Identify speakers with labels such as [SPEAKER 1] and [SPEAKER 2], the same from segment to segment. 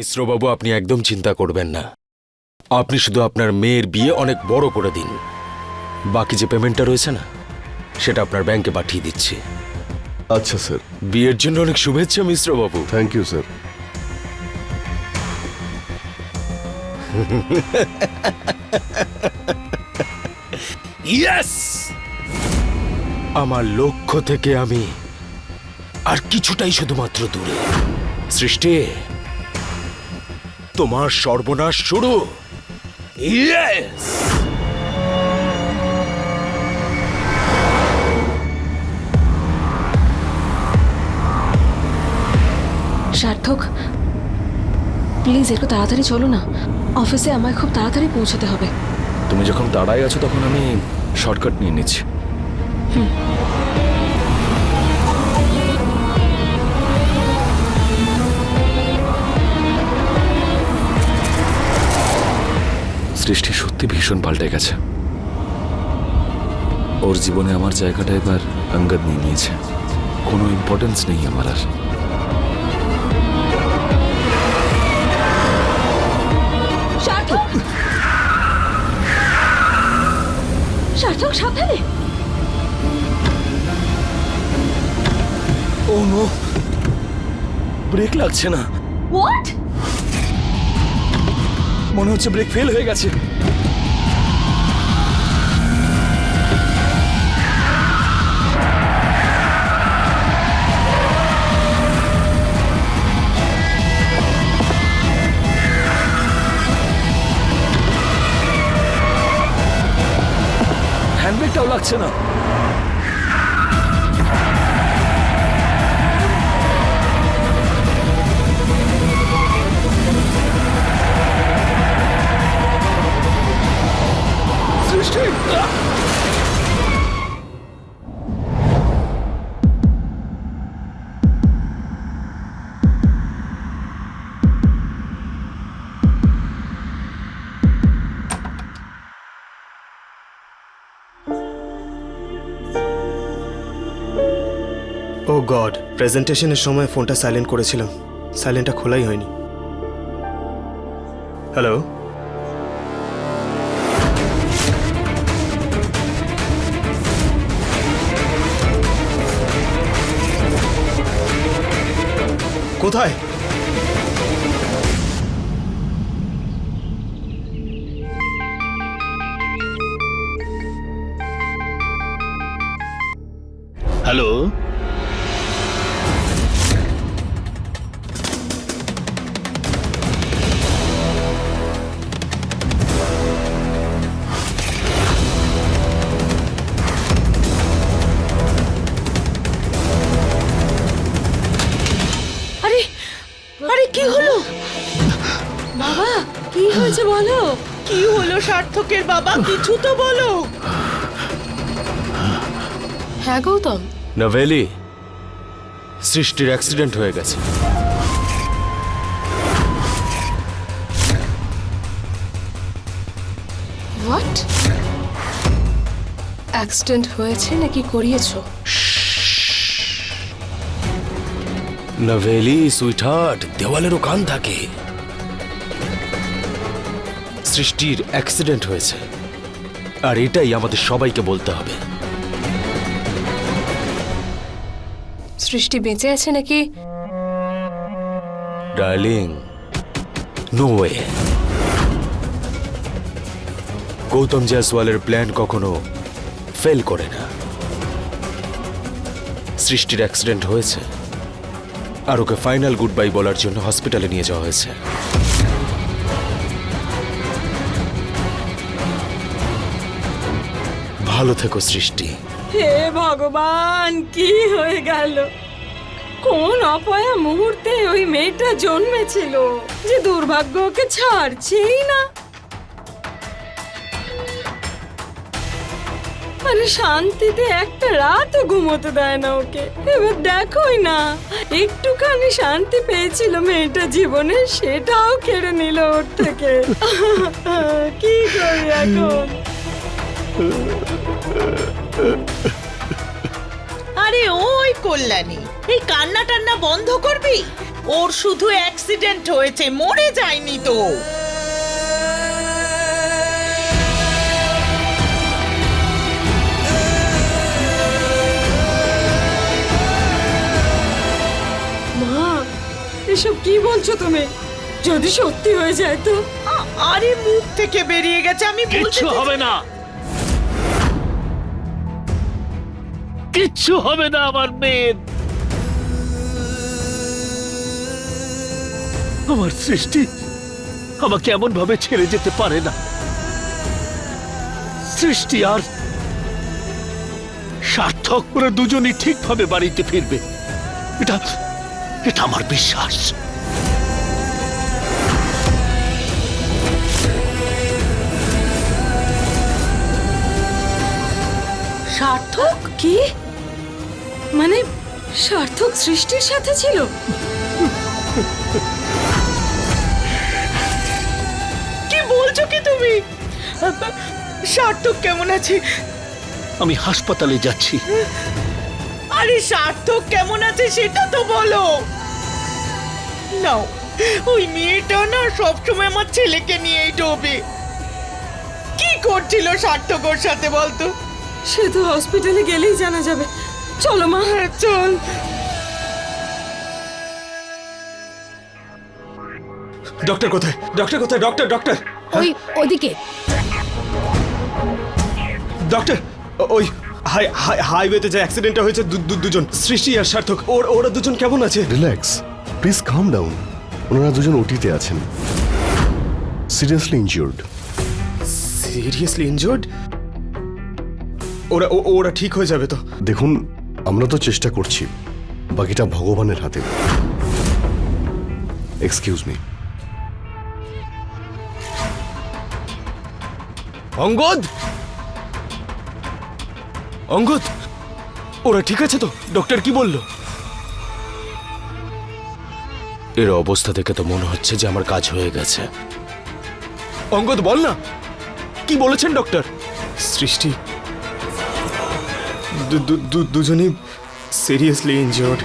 [SPEAKER 1] মিশ্রবাবু আপনি একদম চিন্তা করবেন না। আপনি শুধু আপনার মেয়ের বিয়ে অনেক বড় করে দিন। বাকি যে পেমেন্টটা রয়েছে না সেটা আপনার ব্যাংকে পাঠিয়ে দিচ্ছি।
[SPEAKER 2] আচ্ছা স্যার।
[SPEAKER 1] বিয়ের জন্য অনেক শুভেচ্ছা মিশ্রবাবু।
[SPEAKER 2] থ্যাংক ইউ স্যার
[SPEAKER 1] ইয়েস আমার লক্ষ্য থেকে আমি আর কিছুটাই শুধুমাত্র দূরে। সৃষ্টি! তোমার সর্বনাশ শুরু। ইয়েস
[SPEAKER 3] সার্থক প্লিজ একটু তাড়াতাড়ি চলো না। অফিসে আমায় খুব তাড়াতাড়ি পৌঁছাতে হবে।
[SPEAKER 4] তুমি যখন দাঁড়ায় আছো তখন আমি শর্টকাট নিয়ে নিচ্ছি। সৃষ্টি সত্যি ভীষণ পাল্টে গেছে। ওর জীবনে আমার জায়গাটা এবার অঙ্গদ নিয়ে নিয়েছে। কোনো ইম্পর্টেন্স নেই আমার আর।
[SPEAKER 3] সার্থক সার্থক সাবধানে!
[SPEAKER 4] ও নো ব্রেক লাগছে না।
[SPEAKER 3] হোয়াট
[SPEAKER 4] মনে হচ্ছে ব্রেক ফেল হয়ে গেছে। হ্যান্ডব্রেকটাও লাগছে না। সৃষ্টি
[SPEAKER 5] ও গড প্রেজেন্টেশনের সময় ফোনটা সাইলেন্ট করেছিলাম। সাইলেন্টটা খোলাই হয়নি। হ্যালো? কোথায়
[SPEAKER 3] বাবা কি হয়েছে বলো?
[SPEAKER 6] কি হলো সার্থকের বাবা? কিছু তো বলো।
[SPEAKER 3] হ্যাঁ গৌতম।
[SPEAKER 1] নভেলি সৃষ্টির অ্যাক্সিডেন্ট হয়ে গেছে।
[SPEAKER 3] হোয়াট অ্যাক্সিডেন্ট হয়েছে নাকি করিয়েছো?
[SPEAKER 1] নভেলি সুইটহার্ট দেওয়ালেরও কান থাকে। সৃষ্টির অ্যাক্সিডেন্ট হয়েছে। আর এটাই আমাদের সবাইকে বলতে হবে।
[SPEAKER 3] সৃষ্টি বেঁচে আছে নাকি?
[SPEAKER 1] ডার্লিং নো ওয়ে গৌতম জয়সওয়ালের প্ল্যান কখনো ফেল করে না। সৃষ্টির অ্যাক্সিডেন্ট হয়েছে। আর ওকে ফাইনাল গুড বাই বলার জন্য হসপিটালে নিয়ে যাওয়া হয়েছে। ভালো থেকো, সৃষ্টি।
[SPEAKER 6] হে ভগবান, কি হয়ে গেল? কোন অপয়া মুহূর্তে ওই মেয়েটা জন্মেছিল? যে দুর্ভাগ্য ওকে ছাড়ছেই না। আরে শান্তিতে একটা রাতও ঘুমোতে দেয় না ওকে। এবার দেখোই না, একটুখানি শান্তি পেয়েছিল মেয়েটা জীবনে, সেটাও কেড়ে নিল ওর থেকে। কি করি এখন?
[SPEAKER 7] আরে ওই কল্যাণী এই কান্না টান্না বন্ধ করবি?
[SPEAKER 8] ওর শুধু অ্যাক্সিডেন্ট হয়েছে মরে যায়নি তো।
[SPEAKER 6] মা এসব কি বলছো তুমি? যদি সত্যি হয়ে যায় তো?
[SPEAKER 8] আরে মুখ থেকে বেরিয়ে গেছে আমি
[SPEAKER 7] কিচ্ছু হবে না। কিচ্ছু হবে না আমার মেয়ের। আমার সৃষ্টি আমাকে এমন ভাবে ছেড়ে যেতে পারে না। সৃষ্টি আর সার্থক করে দুজনই ঠিকভাবে বাড়িতে ফিরবে। এটা এটা আমার বিশ্বাস।
[SPEAKER 6] সার্থক? কি? মানে সার্থক সৃষ্টির সাথে ছিল?
[SPEAKER 8] কি বলছো কি তুমি? সার্থক কেমন আছে?
[SPEAKER 7] আমি হাসপাতালে যাচ্ছি।
[SPEAKER 8] আরে সার্থক কেমন আছে সেটা তো বলো। নাও ওই মেয়েটা না সবসময় আমার ছেলেকে নিয়েই ডোবে। কি করছিল সার্থক ওর সাথে বলতো?
[SPEAKER 6] সে তো হসপিটালে গেলেই জানা যাবে। চলো মা।
[SPEAKER 8] হ্যাঁ, চল।
[SPEAKER 5] ডক্টর কোথায়? ডক্টর কোথায়? Doctor doctor.
[SPEAKER 3] ওই ওদিকে
[SPEAKER 5] ডক্টর ওই হাই হাই হাইওয়েতে যে অ্যাক্সিডেন্টটা হয়েছে দু- দু- দুজন সৃষ্টি আর সার্থক ওর ওরা দুজন কেমন আছে?
[SPEAKER 2] রিল্যাক্স প্লিজ কাম ডাউন ওনারা দুজন ওটিতে আছেন। সিরিয়াসলি ইনজিওর্ড
[SPEAKER 5] সিরিয়াসলি ইনজুর্ড ওরা ও- ওরা ঠিক হয়ে যাবে তো।
[SPEAKER 2] দেখুন আমরা তো চেষ্টা করছি বাকিটা ভগবানের হাতে। Excuse me
[SPEAKER 1] Angad! অঙ্গদ ওরা ঠিক আছে তো? ডক্টর কি বলল? এর অবস্থা দেখে তো মনে হচ্ছে যে আমার কাজ হয়ে গেছে। অঙ্গদ বল না। কি বলেছেন ডক্টর
[SPEAKER 5] সৃষ্টি দুজনেই সিরিয়াসলি ইনজিওর্ড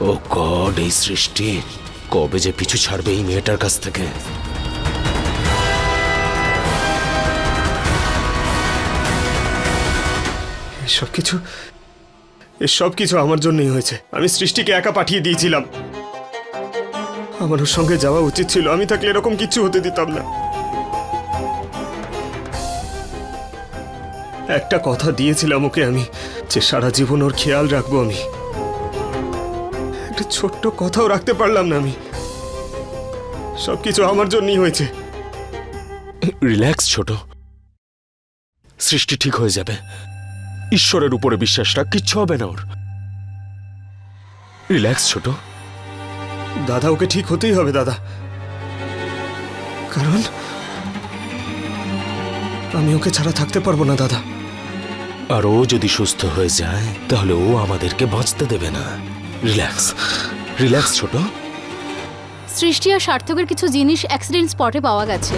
[SPEAKER 1] ও গড এই সৃষ্টি কবে যে পিছু ছাড়বে এই মেয়েটার কাছ থেকে?
[SPEAKER 5] এসব কিছু এসব কিছু আমার জন্যই হয়েছে। আমি সৃষ্টিকে একা পাঠিয়ে দিয়েছিলাম। আমার ওর সঙ্গে যাওয়া উচিত ছিল। আমি থাকলে এরকম কিছু হতে দিতাম না। একটা কথা দিয়েছিলাম ওকে আমি, যে সারা জীবন ওর খেয়াল রাখব আমি। একটা ছোট্ট কথাও রাখতে পারলাম না আমি। সবকিছু আমার জন্যই হয়েছে।
[SPEAKER 1] রিল্যাক্স ছোট। সৃষ্টি ঠিক হয়ে যাবে। ঈশ্বরের উপরে বিশ্বাস রাখ, কিচ্ছু হবে না ওর। রিল্যাক্স ছোট।
[SPEAKER 5] দাদা ওকে ঠিক হতেই হবে দাদা। কারণ আমি ওকে ছাড়া থাকতে পারব না দাদা।
[SPEAKER 1] আর ও যদি সুস্থ হয়ে যায় তাহলে ও আমাদেরকে বাঁচতে দেবে না। রিল্যাক্স রিল্যাক্স ছোট।
[SPEAKER 9] সৃষ্টি আর সার্থকের কিছু জিনিস অ্যাক্সিডেন্ট স্পটে পাওয়া গেছে।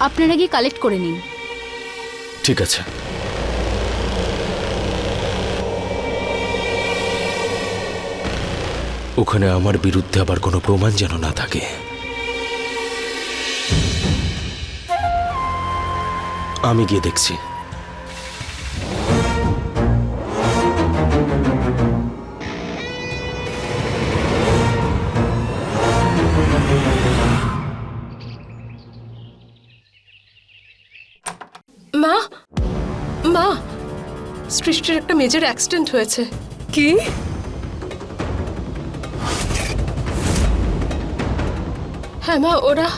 [SPEAKER 9] আপনারা গিয়ে কালেক্ট করে নিন।
[SPEAKER 1] ঠিক আছে। ওখানে আমার বিরুদ্ধে আবার কোনো প্রমাণ যেন না থাকে। আমি গিয়ে দেখছি।
[SPEAKER 10] মা মা সৃষ্টির একটা মেজর অ্যাক্সিডেন্ট হয়েছে।
[SPEAKER 6] কি?
[SPEAKER 10] হ্যাঁ মা ওরা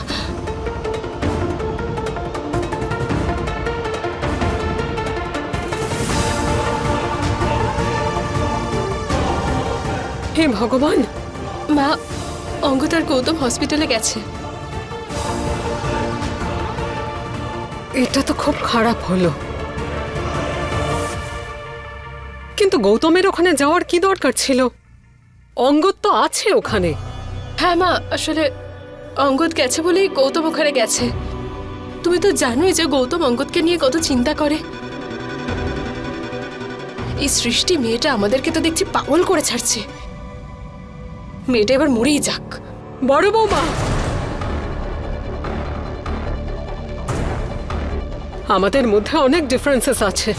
[SPEAKER 6] হে ভগবান!
[SPEAKER 10] মা অঙ্গতার গৌতম হসপিটালে গেছে।
[SPEAKER 6] এটা তো খুব খারাপ হলো। কিন্তু গৌতমের ওখানে যাওয়ার কি দরকার ছিল?
[SPEAKER 10] অঙ্গদ তো আছে ওখানে। হ্যাঁ মা আসলে অঙ্গদ গেছে বলেই গৌতম ওখানে গেছে। তুমি তো জানোই যে গৌতম অঙ্গদকে নিয়ে কত চিন্তা করে। এই সৃষ্টি মেয়েটা আমাদেরকে তো দেখছি পাগল করে ছাড়ছে। মেয়েটা এবার মরেই যাক।
[SPEAKER 11] বড় বৌমা! আমাদের মধ্যে অনেক ডিফারেন্সেস আছে।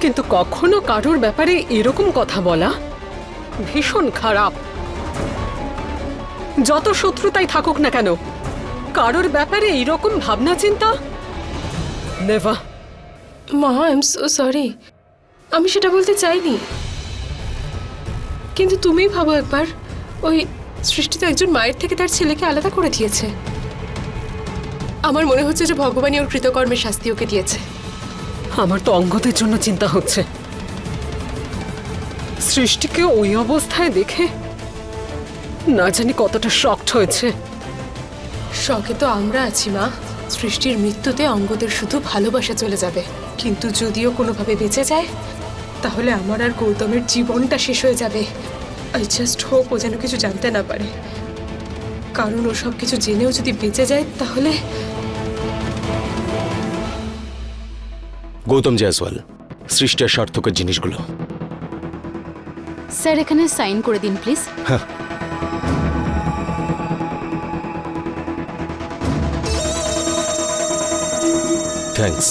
[SPEAKER 11] কিন্তু কখনো কারোর ব্যাপারে এরকম কথা বলা ভীষণ খারাপ। যত শত্রুতাই থাকুক না কেন কারোর ব্যাপারে এইরকম ভাবনা চিন্তা? নেভা।
[SPEAKER 10] মা আই এম সো সরি আমি সেটা বলতে চাইনি। কিন্তু তুমি ভাবো একবার ওই সৃষ্টি তো একজন মায়ের থেকে তার ছেলেকে আলাদা করে দিয়েছে। আমার মনে হচ্ছে যে ভগবানই ওর কৃতকর্মের শাস্তি ওকে দিয়েছে।
[SPEAKER 11] আমার তো অঙ্গদের জন্য চিন্তা হচ্ছে। সৃষ্টিকে ওই অবস্থায় দেখে না জানি কতটা শকড হয়েছে।
[SPEAKER 10] শখে তো আমরা আছি মা। সৃষ্টির মৃত্যুতে অঙ্গদের শুধু ভালোবাসা চলে যাবে। কিন্তু যদিও কোনোভাবে বেঁচে যায় তাহলে আমার আর গৌতমের জীবনটা শেষ হয়ে যাবে। আই জাস্ট হোপ ও যেন কিছু জানতে না পারে। কারণ ও সব কিছু জেনেও যদি বেঁচে যায় তাহলে
[SPEAKER 1] গৌতম জয়সওয়াল সৃষ্টি আর সার্থকের জিনিসগুলো।
[SPEAKER 9] স্যার এখানে সাইন করে দিন প্লিজ।
[SPEAKER 1] থ্যাঙ্কস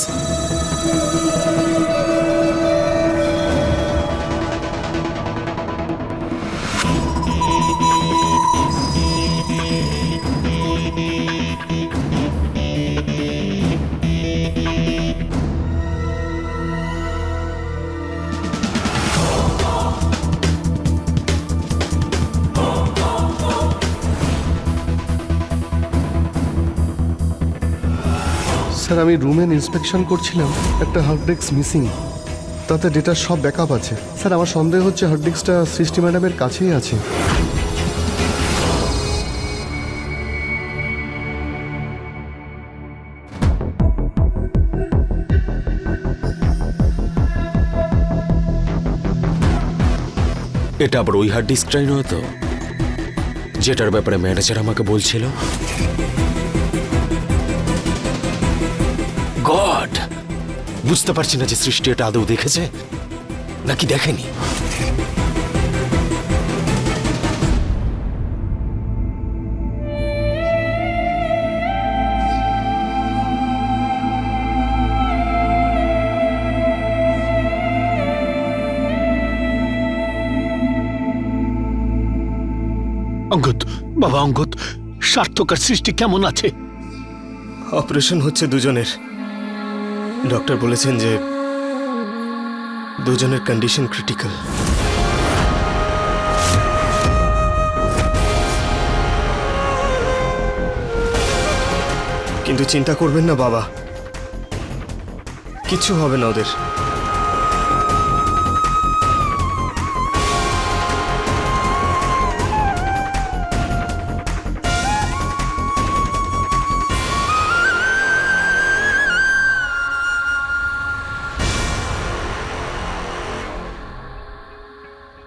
[SPEAKER 2] স্যার, আমি রুমের ইন্সপেকশন করছিলাম, একটা হার্ড ডিস্ক মিসিং তাতে ডেটার সব ব্যাকআপ আছে। স্যার, আমার সন্দেহ হচ্ছে হার্ড ডিস্কটা সৃষ্টি ম্যাডামের কাছেই আছে।
[SPEAKER 1] এটা আবার ওই হার্ড ডিস্কটাই নয় তো? যেটার ব্যাপারে ম্যানেজার আমাকে বলছিল? গড! বুঝতে পারছি না যে সৃষ্টি এটা আদৌ দেখেছে নাকি দেখেনি।
[SPEAKER 7] অঙ্গদ বাবা অঙ্গদ সার্থকার সৃষ্টি কেমন আছে?
[SPEAKER 5] অপারেশন হচ্ছে দুজনের। ডক্টর বলেছেন যে দুজনের কন্ডিশন ক্রিটিক্যাল কিন্তু চিন্তা করবেন না, বাবা। কিছু হবে না ওদের।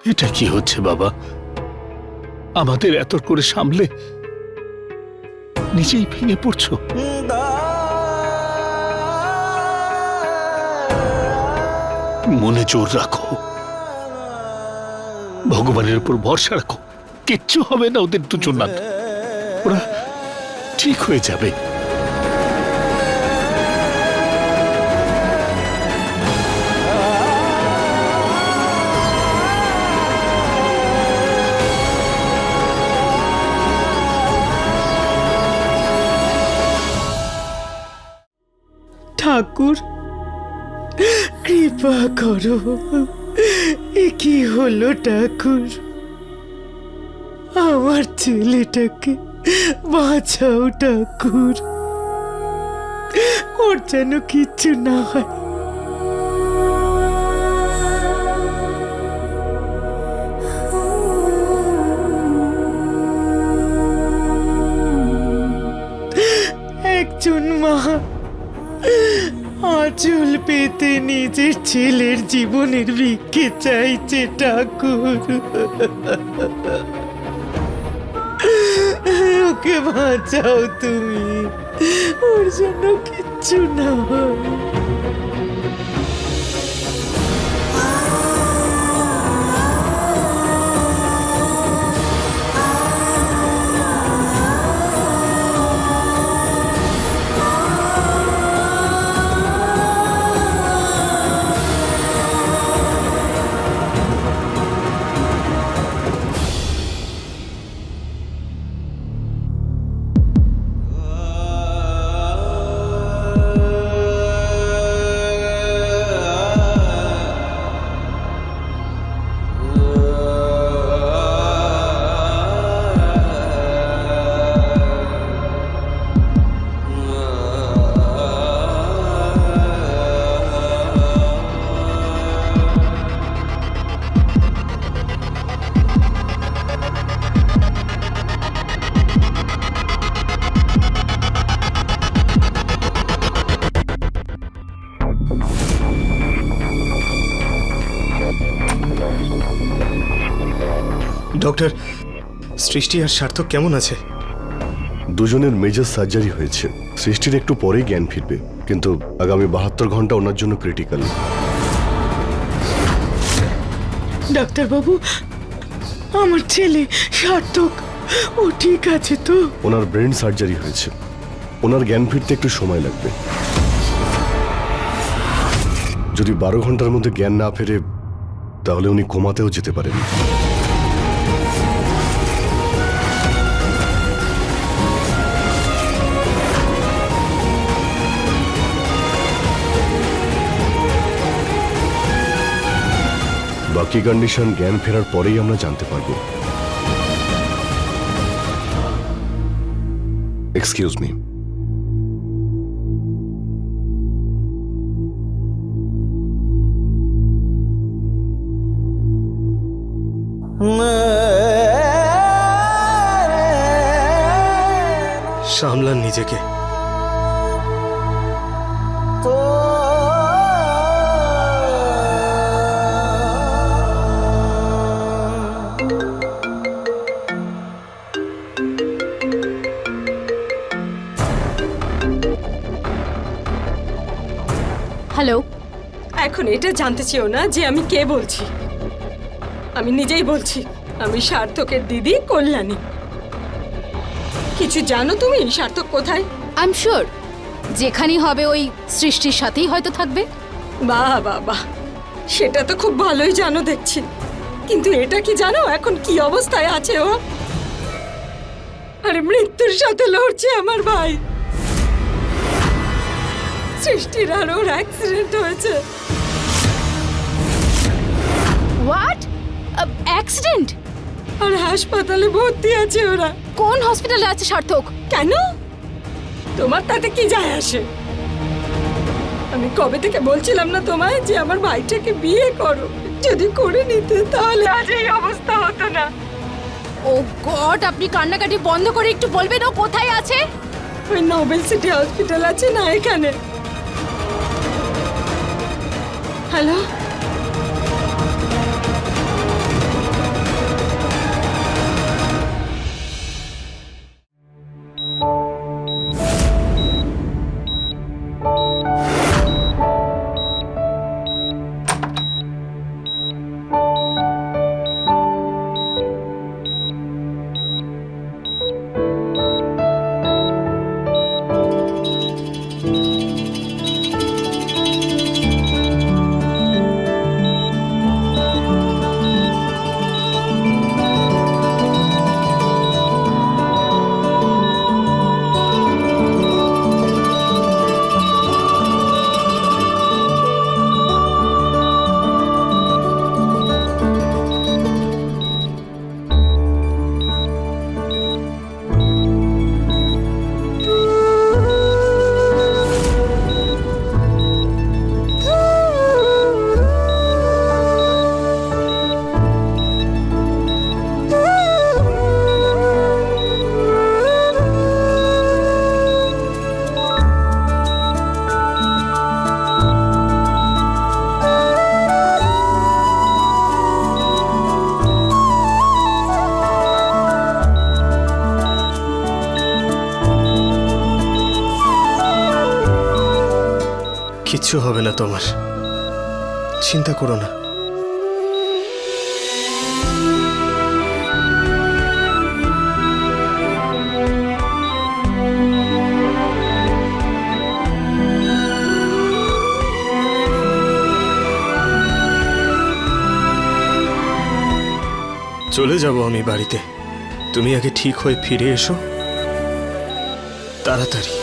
[SPEAKER 7] এটা কি হচ্ছে, বাবা? আমাদের এত করে সামলে নিজেই ভেঙে পড়ছো। মনে জোর রাখো। ভগবানের উপর ভরসা রাখো। কিচ্ছু হবে না ওদের দুজন ওরা ঠিক হয়ে যাবে।
[SPEAKER 8] ঠাকুর, কৃপা করো। এ কি হলো ঠাকুর? আমার ছেলেটাকে বাঁচাও ঠাকুর। ওর যেন কিচ্ছু না হয়। একজন মা আঁচল পেতে নিজের ছেলের জীবনের ভিক্ষে চাইছে ঠাকুর। ওকে বাঁচাও তুমি। ওর জন্য কিচ্ছু না হয়
[SPEAKER 5] সৃষ্টি আর সার্থক কেমন আছে?
[SPEAKER 2] দুজনের মেজর সার্জারি হয়েছে। সৃষ্টির একটু পরেই জ্ঞান ফিরবে কিন্তু আগামী বাহাত্তর ঘণ্টা ওনার জন্য ক্রিটিক্যাল
[SPEAKER 8] ডাক্তারবাবু আমার ছেলে সার্থক। ও ঠিক আছে তো?
[SPEAKER 2] ওনার ব্রেন সার্জারি হয়েছে। ওনার জ্ঞান ফিরতে একটু সময় লাগবে। যদি বারো ঘণ্টার মধ্যে জ্ঞান না ফেরে তাহলে উনি কোমাতেও যেতে পারেন। বাকি কন্ডিশন জ্ঞান ফেরার পরেই আমরা জানতে পারব। এক্সকিউজ মি
[SPEAKER 5] সামলান নিজেকে।
[SPEAKER 9] হ্যালো।
[SPEAKER 6] এখন এটা জানতে চেও না যে আমি কে বলছি। আমি নিজেই বলছি আমি সার্থকের দিদি কল্যাণী। কিছু জানো তুমি সার্থক কোথায়?
[SPEAKER 9] আই এম শিওর যেখানেই হবে ওই সৃষ্টির সাথেই হয়তো থাকবে।
[SPEAKER 6] বাহ বাহ বাহ। সেটা তো খুব ভালোই জানো দেখছি। কিন্তু এটা কি জানো এখন কি অবস্থায় আছে ও? আরে মৃত্যুর সাথে লড়ছে আমার ভাই। সৃষ্টির আর ওর অ্যাক্সিডেন্ট হয়েছে।
[SPEAKER 9] হোয়াট অ্যাক্সিডেন্ট
[SPEAKER 6] আর হাসপাতালে ভর্তি আছে ওরা।
[SPEAKER 9] কোন হসপিটালে আছে সার্থক?
[SPEAKER 6] কেন? তোমার তাতে কি যায় আসে? আমি কবে থেকে বলছিলাম না তোমায় যে আমার ভাইটাকে বিয়ে করো? যদি করে নিতে তাহলে আজ এই অবস্থা হতো না।
[SPEAKER 9] ও গড আপনি কান্নাকাটি বন্ধ করে একটু বলবেন ও কোথায় আছে?
[SPEAKER 6] ওই নোবেল সিটি হসপিটাল আছে না এখানে? হ্যালো
[SPEAKER 5] কিচ্ছু হবে না তোমার। চিন্তা করো না। চলে যাব আমি বাড়িতে। তুমি আগে ঠিক হয়ে ফিরে এসো। তাড়াতাড়ি।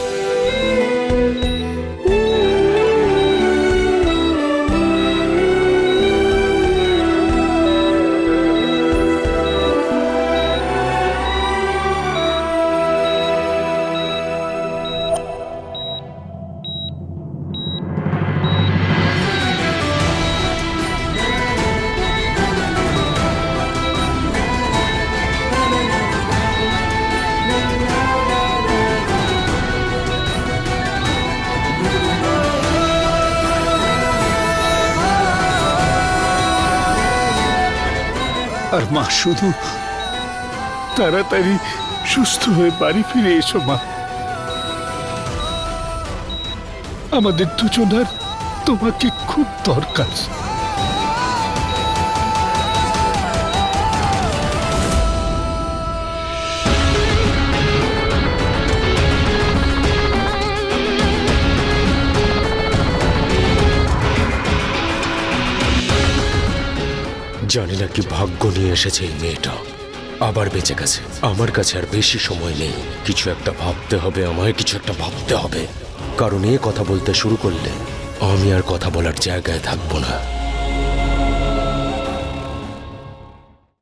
[SPEAKER 7] শুধু তাড়াতাড়ি সুস্থ হয়ে বাড়ি ফিরে এসো মা। আমাদের দুজনার তোমাকে খুব দরকার।
[SPEAKER 1] জানি না কি ভাগ্য নিয়ে এসেছে এই মেয়েটা। আবার বেঁচে গেছে। আমার কাছে আর বেশি সময় নেই। কিছু একটা ভাবতে হবে, আমায় কিছু একটা ভাবতে হবে। কারণ এ কথা বলতে শুরু করলে আমি আর কথা বলার জায়গায় থাকব না।